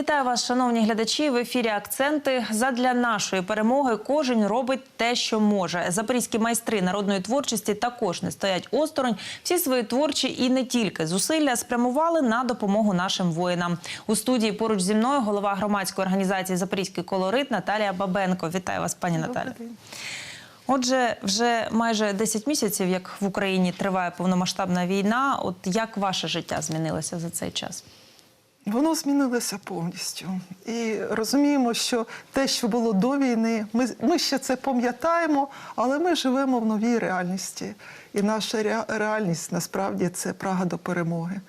Вітаю вас, шановні глядачі. В ефірі акценти. Задля нашої перемоги кожен робить те, що може. Запорізькі майстри народної творчості також не стоять осторонь. Всі свої творчі і не тільки зусилля спрямували на допомогу нашим воїнам. У студії поруч зі мною голова громадської організації Запорізький колорит Наталія Бабенко. Вітаю вас, пані Наталя. Отже, вже майже 10 місяців, як в Україні триває повномасштабна війна. От як ваше життя змінилося за цей час? Воно змінилося повністю. І розуміємо, що те, що було до війни, ми, ми ще це пам'ятаємо, але ми живемо в новій реальності. І наша реальність насправді це прага до перемоги.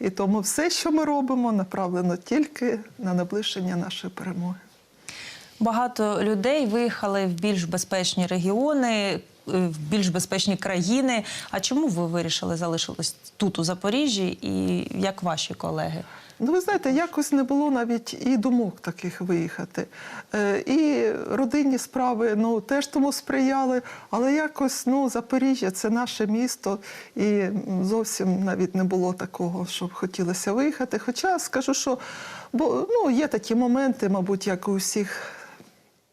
І тому все, що ми робимо, направлено тільки на наближення нашої перемоги. Багато людей виїхали в більш безпечні регіони, в більш безпечні країни. А чому ви вирішили залишитись тут, у Запоріжжі, і як ваші колеги? Ну, ви знаєте, якось не було навіть і думок таких виїхати. Е, і родинні справи ну, теж тому сприяли, але якось ну, Запоріжжя це наше місто, і зовсім навіть не було такого, щоб хотілося виїхати. Хоча скажу, що бо, ну, є такі моменти, мабуть, як у всіх,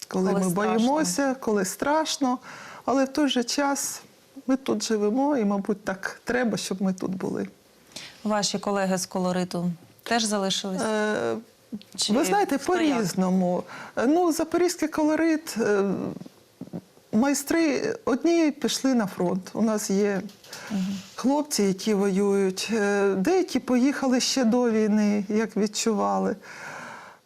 коли, Коли ми страшно. боїмося, коли страшно, але в той же час ми тут живемо, і, мабуть, так треба, щоб ми тут були. Ваші колеги з колориту теж залишились? Е, Чи Ви знаєте, по-різному. Ну, запорізький колорит. е, Майстри одні пішли на фронт. У нас є хлопці, які воюють. Е, Деякі поїхали ще до війни, як відчували.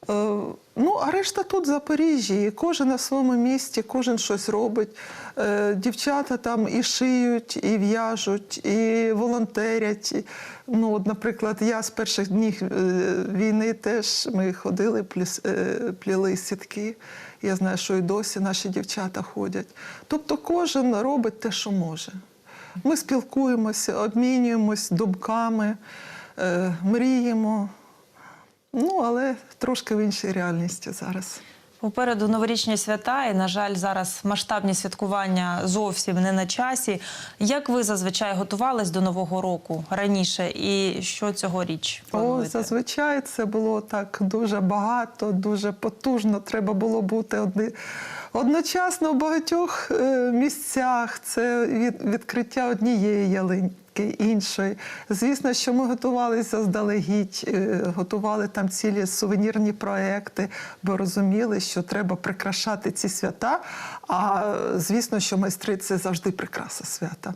Е, Ну, а решта тут в Запоріжжі, кожен на своєму місці, кожен щось робить. Е, Дівчата там і шиють, і в'яжуть, і волонтерять. Ну, от, наприклад, я з перших днів е, війни теж ми ходили, пліли сітки. Я знаю, що і досі наші дівчата ходять. Тобто кожен робить те, що може. Ми спілкуємося, обмінюємось думками, мріємо. Ну, але трошки в іншій реальності зараз. Попереду новорічні свята, і, на жаль, зараз масштабні святкування зовсім не на часі. Як ви зазвичай готувались до Нового року раніше, і що цьогоріч О, зазвичай це було так дуже багато, дуже потужно. Треба було бути одни... одночасно в багатьох е, місцях. Це від... відкриття однієї ялинки. Іншої. Звісно, що ми готувалися заздалегідь, е, готували там цілі сувенірні проекти, бо розуміли, що треба прикрашати ці свята. А звісно, що майстри це завжди прикраса свята.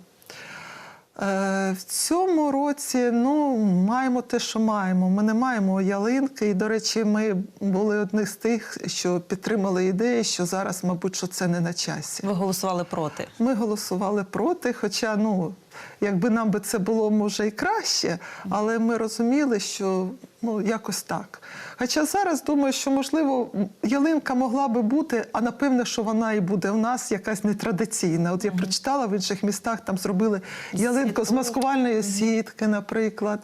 Е, В цьому році ну, маємо те, що маємо. Ми не маємо ялинки. І, до речі, ми були одні з тих, що підтримали ідею, що зараз, мабуть, що це не на часі. Ви голосували проти. Ми голосували проти, хоча, ну, якби нам би це було, може, і краще, але ми розуміли, що ну, якось так. Хоча зараз думаю, що, можливо, ялинка могла би бути, а напевне, що вона і буде в нас якась нетрадиційна. От я прочитала в інших містах, там зробили ялинку з маскувальної сітки, наприклад.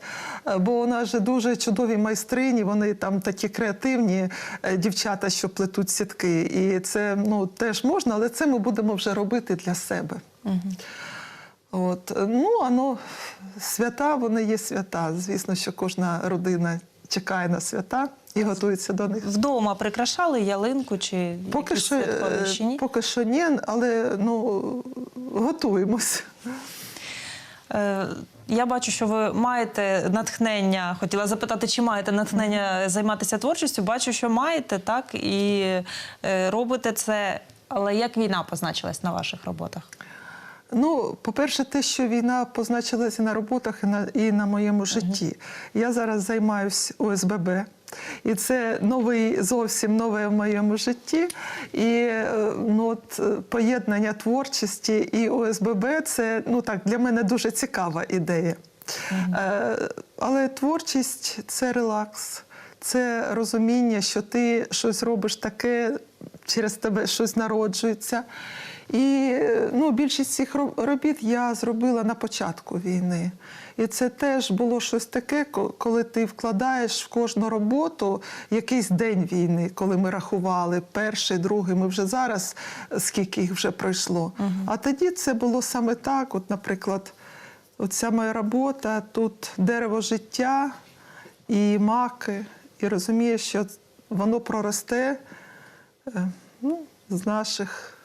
Е, Бо у нас же дуже чудові майстрині, вони там такі креативні е, дівчата, що плетуть сітки. І це ну, теж можна, але це ми будемо вже робити для себе. От. Ну, воно свята, вони є свята. Звісно, що кожна родина чекає на свята і готується до них. Вдома прикрашали ялинку чи Поки що, ще ні? поки що ні, але ну, готуємось. Е, Я бачу, що ви маєте натхнення. Хотіла запитати, чи маєте натхнення займатися творчістю. Бачу, що маєте, так і е, робите це. Але як війна позначилась на ваших роботах? Ну, по-перше, те, що війна позначилася на роботах і на, і на моєму житті. Я зараз займаюся ОСББ. І це новий, зовсім нове в моєму житті. І е, ну, от, е, поєднання творчості і ОСББ це ну, так, для мене дуже цікава ідея. Е, але творчість це релакс, це розуміння, що ти щось робиш таке, через тебе щось народжується. І ну, більшість цих ро- робіт я зробила на початку війни. І це теж було щось таке, коли ти вкладаєш в кожну роботу якийсь день війни, коли ми рахували перший, другий. Ми вже зараз скільки їх вже пройшло. А тоді це було саме так. От, наприклад, оця моя робота тут дерево життя і маки. і розумію, що воно проросте е, ну, з наших.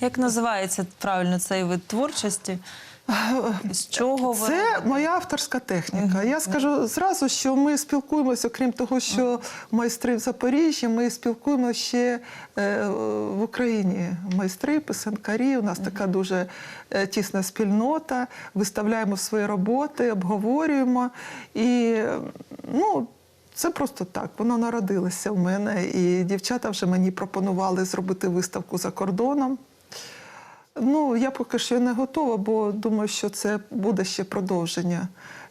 Як називається правильно цей вид творчості? З чого ви Це моя авторська техніка. Я скажу зразу, що ми спілкуємося, окрім того, що майстри в Запоріжжі, ми спілкуємося ще е, в Україні. Майстри, писанкарі. У нас така дуже е, тісна спільнота. Виставляємо свої роботи, обговорюємо. І ну, це просто так. Воно народилося в мене. І дівчата вже мені пропонували зробити виставку за кордоном. Ну, я поки що не готова, бо думаю, що це буде ще продовження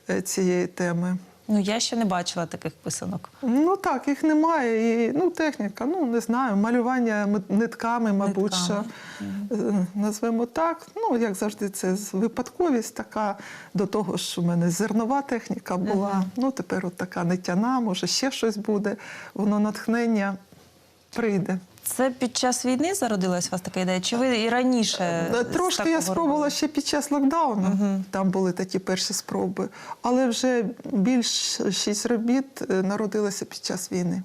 е, цієї теми. Ну я ще не бачила таких писанок. Ну так, їх немає. І ну, техніка, ну не знаю, малювання нитками, мабуть, Нитками. що е, назвемо так. Ну, як завжди, це випадковість така. До того ж, у мене зернова техніка була. Ну, тепер от така нитяна, може ще щось буде. Воно натхнення прийде. Це під час війни зародилась у вас така ідея? Чи ви і раніше Е, Трошки я спробувала робили? ще під час локдауну. Там були такі перші спроби. Але вже більшість робіт е, народилася під час війни.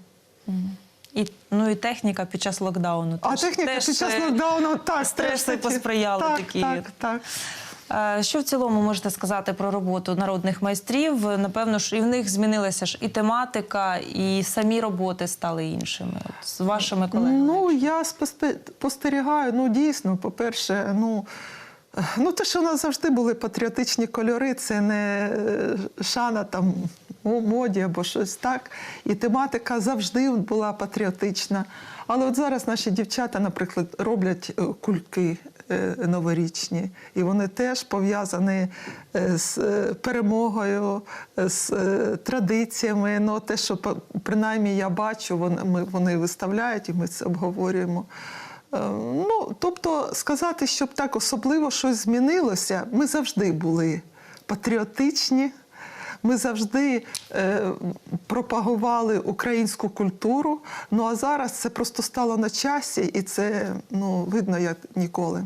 І, ну і техніка під час локдауну. А техніка теж, під час е, локдауну так стрес посприяли так, такі. Так, так. Е, Що в цілому можете сказати про роботу народних майстрів? Напевно ж, і в них змінилася ж і тематика, і самі роботи стали іншими. От з вашими колегами. Ну, я спостерігаю, ну дійсно, по-перше, ну. Ну, те, що у нас завжди були патріотичні кольори, це не е, шана там у моді або щось так. І тематика завжди була патріотична. Але от зараз наші дівчата, наприклад, роблять е, кульки новорічні, і вони теж пов'язані е, з е, перемогою, е, з е, традиціями. Ну, те, що принаймні я бачу, вони, вони виставляють і ми це обговорюємо. Е, Ну, тобто сказати, щоб так особливо щось змінилося, ми завжди були патріотичні. Ми завжди е, пропагували українську культуру. Ну а зараз це просто стало на часі, і це ну, видно як ніколи.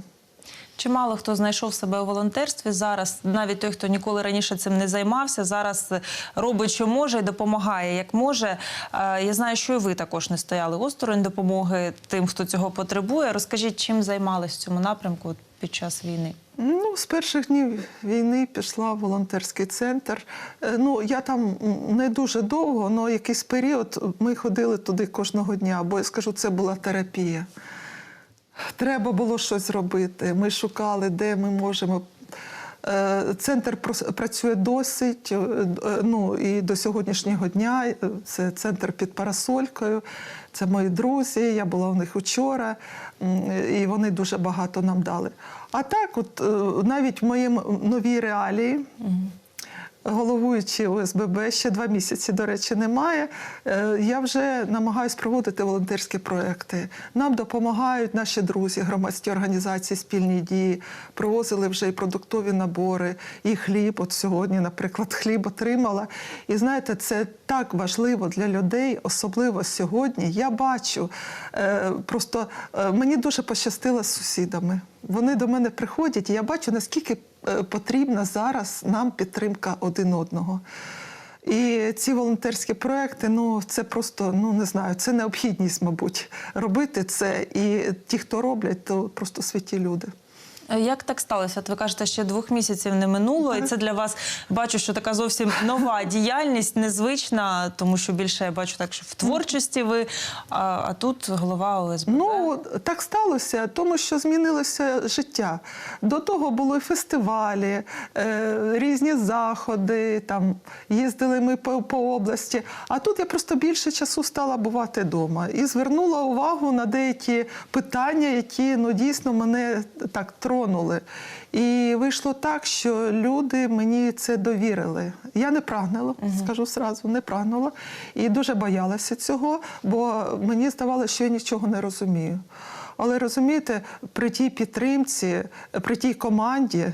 Чимало хто знайшов себе у волонтерстві зараз, навіть той, хто ніколи раніше цим не займався, зараз робить, що може, і допомагає, як може. Е, Я знаю, що і ви також не стояли осторонь допомоги тим, хто цього потребує. Розкажіть, чим займались в цьому напрямку під час війни? Ну, з перших днів війни пішла в волонтерський центр. Е, Ну, я там не дуже довго, але якийсь період ми ходили туди кожного дня, бо я скажу, це була терапія. Треба було щось робити. Ми шукали, де ми можемо. Е, Центр працює досить, е, е, ну і до сьогоднішнього дня. Це центр під парасолькою. Це мої друзі. Я була у них вчора, і вони дуже багато нам дали. А так, от навіть в моїй новій реалії. Головуючи ОСББ ще два місяці, до речі, немає. Е, Я вже намагаюся проводити волонтерські проекти. Нам допомагають наші друзі, громадські організації, спільні дії. Привозили вже і продуктові набори, і хліб. От сьогодні, наприклад, хліб отримала. І знаєте, це так важливо для людей, особливо сьогодні. Я бачу, е, просто е, мені дуже пощастило з сусідами. Вони до мене приходять, і я бачу, наскільки е, потрібна зараз нам підтримка один одного. І ці волонтерські проекти, ну це просто ну не знаю, це необхідність, мабуть, робити це. І ті, хто роблять, то просто святі люди. Е, Як так сталося? От ви кажете, ще двох місяців не минуло, і це для вас бачу, що така зовсім нова діяльність, незвична, тому що більше я бачу так, що в творчості ви, а, а тут голова ОСББ. Ну так сталося, тому що змінилося життя. До того були фестивалі, е, різні заходи. Там їздили ми по, по області. А тут я просто більше часу стала бувати вдома і звернула увагу на деякі питання, які ну дійсно мене так тронули. І вийшло так, що люди мені це довірили. Я не прагнула, скажу зразу, не прагнула і дуже боялася цього, бо мені здавалося, що я нічого не розумію. Але розумієте, при тій підтримці, при тій команді,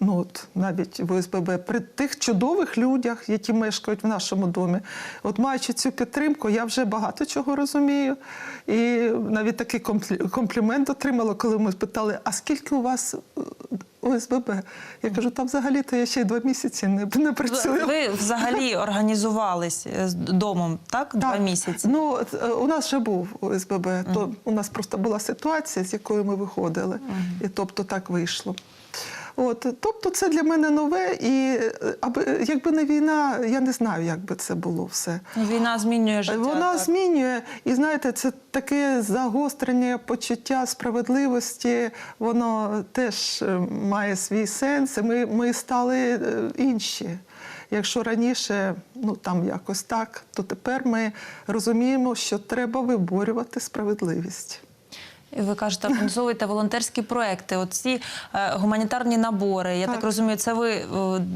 ну от навіть в ОСББ, при тих чудових людях, які мешкають в нашому домі, от маючи цю підтримку, я вже багато чого розумію. І навіть такий комплі- комплімент отримала, коли ми питали: а скільки у вас е, ОСББ. Я кажу, там взагалі-то я ще й два місяці не, не працюю. Ви взагалі організувались е, з домом, так? Два місяці. Ну, е, у нас вже був ОСББ, то у нас просто була ситуація, з якої ми виходили. І тобто так вийшло. От, тобто це для мене нове, і аби якби не війна, я не знаю, як би це було все. Війна змінює життя. Вона так. змінює, і знаєте, це таке загострення почуття справедливості, воно теж е, має свій сенс. І ми, ми стали е, інші. Якщо раніше ну там якось так, то тепер ми розуміємо, що треба виборювати справедливість. Ви кажете, організовуєте волонтерські проекти. От ці е, гуманітарні набори. Я так. Так. розумію, це ви е,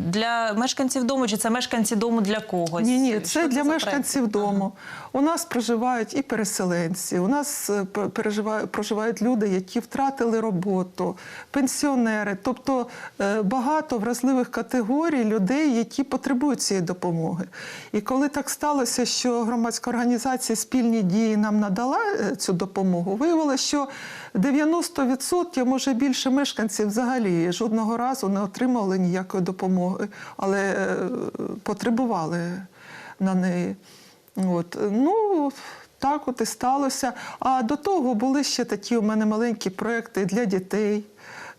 для мешканців дому, чи це мешканці дому для когось? Ні, ні, Що це для за мешканців проекти? дому. У нас проживають і переселенці, у нас е, проживають люди, які втратили роботу, пенсіонери, тобто багато вразливих категорій людей, які потребують цієї допомоги. І коли так сталося, що громадська організація спільні дії нам надала цю допомогу, виявилося, що 90%, може більше мешканців взагалі жодного разу не отримали ніякої допомоги, але е, потребували на неї. От. Ну, так от і сталося. А до того були ще такі у мене маленькі проекти для дітей,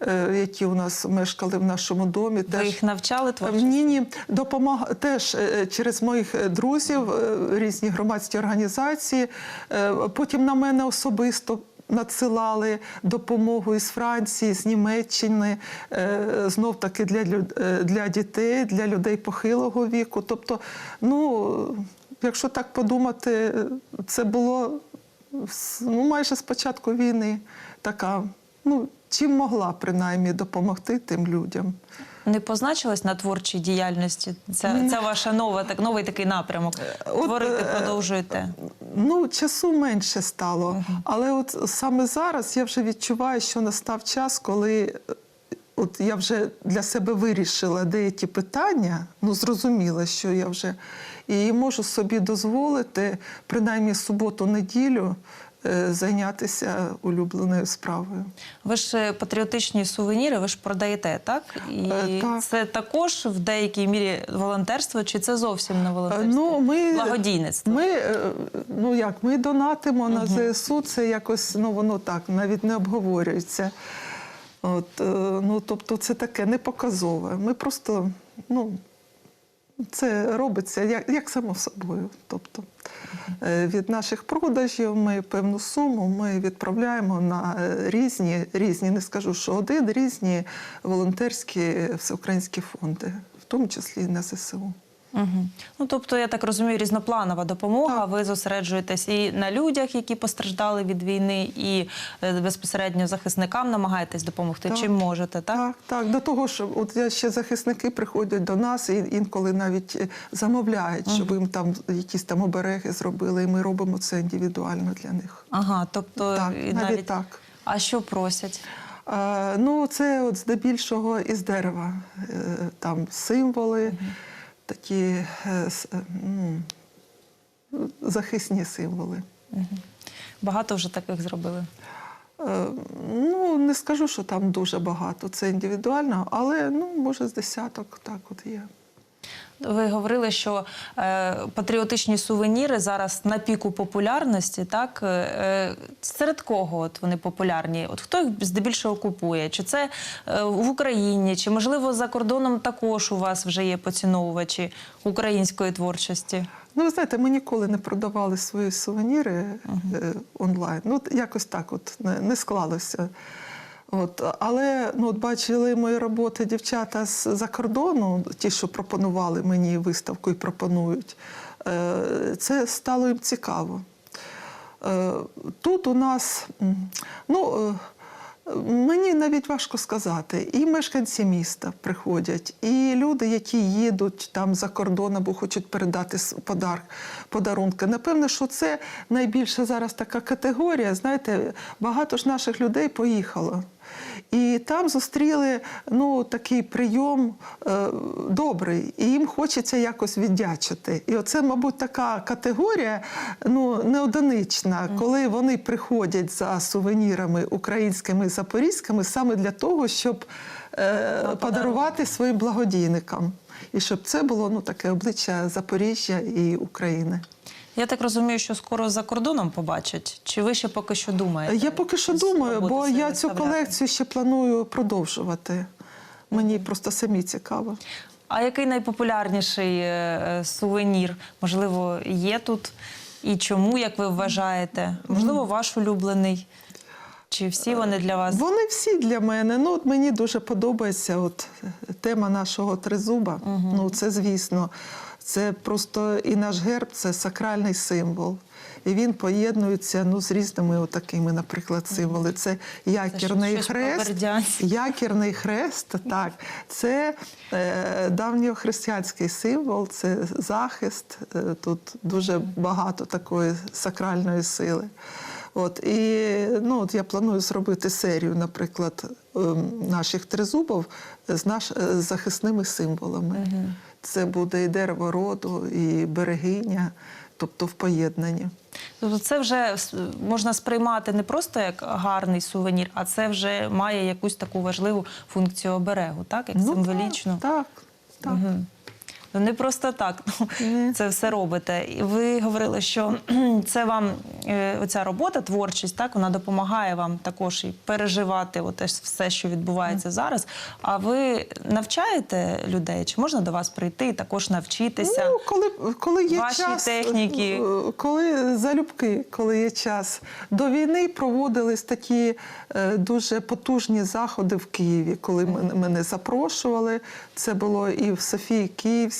е, які у нас мешкали в нашому домі. Ви їх навчали творчості? Ні, ні, допомаг теж е, через моїх друзів, різні громадські організації. Потім на мене особисто. Надсилали допомогу із Франції, з Німеччини, знов таки для, е, для дітей, для людей похилого віку. Тобто, ну, якщо так подумати, це було ну, майже з початку війни така, ну, чим могла принаймні допомогти тим людям. Не позначилось на творчій діяльності? Це, це ваша нова, так, новий такий напрямок. От, Творити е, продовжуєте. Ну, часу менше стало. Але от саме зараз я вже відчуваю, що настав час, коли е, от я вже для себе вирішила деякі питання, ну зрозуміла, що я вже і можу собі дозволити, принаймні суботу-неділю, е, зайнятися улюбленою справою. Ви ж е, патріотичні сувеніри, ви ж продаєте, так? І Е, так. це також в деякій мірі волонтерство, чи це зовсім не Е, волонтерство? Ну, ми, Благодійництво. Ми, е, ну як, ми донатимо на ЗСУ, це якось, ну воно так, навіть не обговорюється. От, е, ну, тобто це таке непоказове. Ми просто, ну, це робиться як, як само собою. Тобто е, від наших продажів ми певну суму ми відправляємо на е, різні, різні, не скажу, що один, різні волонтерські всеукраїнські фонди, в тому числі і на ЗСУ. Угу. Ну, тобто, я так розумію, різнопланова допомога. Ви зосереджуєтесь і на людях, які постраждали від війни, і е, безпосередньо захисникам намагаєтесь допомогти. Так. Чим можете, так? Так, так. До того, що от ще захисники приходять до нас і інколи навіть е, замовляють, щоб їм там якісь там обереги зробили, і ми робимо це індивідуально для них. Ага, тобто Так, і навіть так. А що просять? Е, ну, це от здебільшого із дерева. Там символи, такі е, е, захисні символи. Багато вже таких зробили. Е, Ну, не скажу, що там дуже багато, це індивідуально, але ну, може з десяток так от є. Ви говорили, що е, патріотичні сувеніри зараз на піку популярності. Так Е, е, серед кого от вони популярні? От хто їх здебільшого купує? Чи це е, в Україні, чи можливо за кордоном також у вас вже є поціновувачі української творчості? Ну, ви знаєте, ми ніколи не продавали свої сувеніри е, онлайн. Ну, якось так от не, не склалося. От, але ну, от бачили мої роботи дівчата з-за кордону, ті, що пропонували мені виставку і пропонують. Е, Це стало їм цікаво. Е, Тут у нас, ну, е, мені навіть важко сказати, і мешканці міста приходять, і люди, які їдуть там за кордон або хочуть передати подар, подарунки. Напевно, що це найбільша зараз така категорія. Знаєте, багато ж наших людей поїхало. І там зустріли ну, такий прийом е, добрий, і їм хочеться якось віддячити. І оце, мабуть, така категорія ну, не одинична, коли вони приходять за сувенірами українськими і запорізькими саме для того, щоб е, подарувати своїм благодійникам. І щоб це було ну, таке обличчя Запоріжжя і України. Я так розумію, що скоро за кордоном побачать. Чи ви ще поки що думаєте? Я поки що думаю, бо я цю колекцію ще планую продовжувати. Мені просто самі цікаво. А який найпопулярніший е, е, сувенір? Можливо, є тут? І чому, як ви вважаєте? Можливо, ваш улюблений? Чи всі вони для вас? Вони всі для мене. Ну, от мені дуже подобається от, тема нашого тризуба. Ну, це звісно. Це просто і наш герб це сакральний символ. І він поєднується ну, з різними такими, наприклад, символи. Це якірний про хрест. Якірний хрест, так, це е, давньохристиянський символ, це захист. Е, тут дуже багато такої сакральної сили. От, і ну, от я планую зробити серію, наприклад, ем, наших тризубів з, наш, е, з захисними символами. Це буде і дерево роду, і берегиня, тобто в поєднанні. Тобто це вже можна сприймати не просто як гарний сувенір, а це вже має якусь таку важливу функцію оберегу, так? Як символічну. символічно. Так, так. Мгм. Ну, не просто так ну, це все робите. І ви говорили, що це вам е, оця робота, творчість, так вона допомагає вам також і переживати от теж все, що відбувається зараз. А ви навчаєте людей? Чи можна до вас прийти і також навчитися? Ну, коли, коли є Ваші час, техніки. е, коли залюбки, коли є час. До війни проводились такі е, дуже потужні заходи в Києві, коли мене запрошували. Це було і в Софії Київській.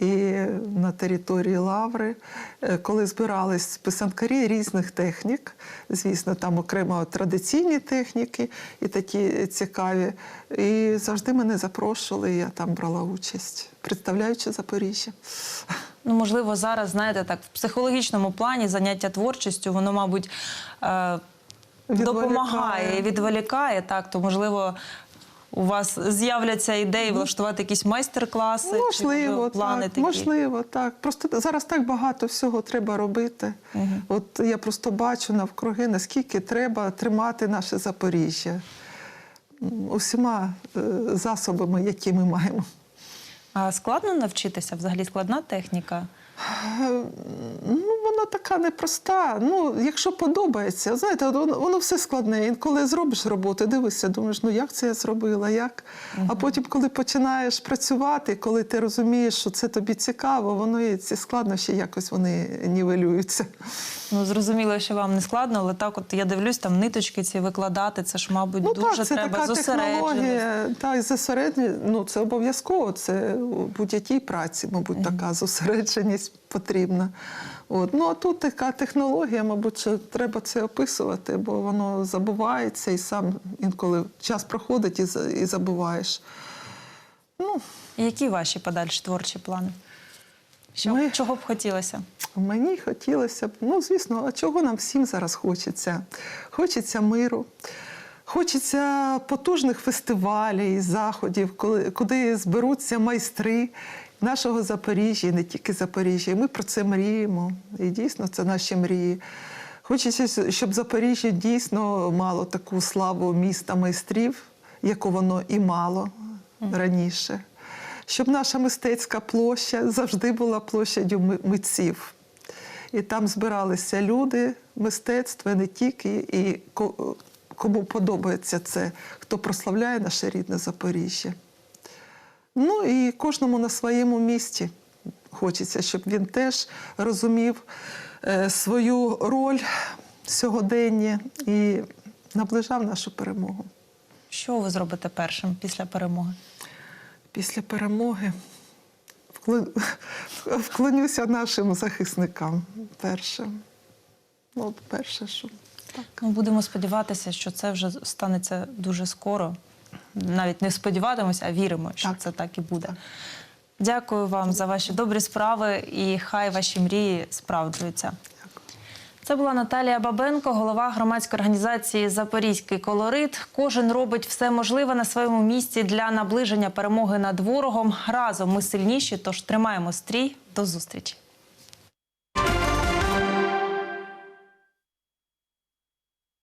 І на території Лаври, Е, коли збирались писанкарі різних технік, звісно, там окремо традиційні техніки і такі цікаві. І завжди мене запрошували, і я там брала участь, представляючи Запоріжжя. Ну, можливо, зараз, знаєте, так, в психологічному плані заняття творчістю, воно, мабуть, е, Відволікає. допомагає відволікає. Так, то, можливо, у вас з'являться ідеї влаштувати якісь майстер-класи, чи Можливо, можливо, плани так, такі. можливо, так. Просто зараз так багато всього треба робити. От я просто бачу навкруги, наскільки треба тримати наше Запоріжжя усіма е, засобами, які ми маємо. А складно навчитися? Взагалі складна техніка? Е, Ну, вона така непроста. Ну, якщо подобається, знаєте, воно, воно все складне. Інколи зробиш роботу, дивишся, думаєш, ну як це я зробила, як? А потім, коли починаєш працювати, коли ти розумієш, що це тобі цікаво, воно і ці складнощі якось вони нівелюються. Ну, зрозуміло, що вам не складно, але так, от я дивлюсь, там ниточки ці викладати, це ж, мабуть, Ну дуже так, це треба така зосередженість. технологія. Так, зосередження, ну це обов'язково. Це у будь-якій праці, мабуть, така зосередженість потрібна. От. Ну а тут така технологія, мабуть, що треба це описувати, бо воно забувається і сам інколи час проходить і, і забуваєш. Ну, Які ваші подальші творчі плани? Що, Ми- Чого б хотілося? Мені хотілося б, ну звісно, а чого нам всім зараз хочеться? Хочеться миру, хочеться потужних фестивалів, заходів, коли, куди зберуться майстри нашого Запоріжжя, не тільки Запоріжжя. І ми про це мріємо. І дійсно це наші мрії. Хочеться, щоб Запоріжжя дійсно мало таку славу міста майстрів, яку воно і мало раніше. Щоб наша мистецька площа завжди була площадю митців. І там збиралися люди, мистецтво, не тільки, і кому подобається це, хто прославляє наше рідне Запоріжжя. Ну і кожному на своєму місці хочеться, щоб він теж розумів е, свою роль сьогодення і наближав нашу перемогу. Що ви зробите першим після перемоги? Після перемоги вклонюся нашим захисникам перше. Ну, от перше, що так. Ну, будемо сподіватися, що це вже станеться дуже скоро. Навіть не сподіватимось, а віримо, що Так. це так і буде. Дякую вам за ваші добрі справи і хай ваші мрії справджуються. Це була Наталія Бабенко, голова громадської організації Запорізький колорит. Кожен робить все можливе на своєму місці для наближення перемоги над ворогом. Разом ми сильніші, тож тримаємо стрій. До зустрічі.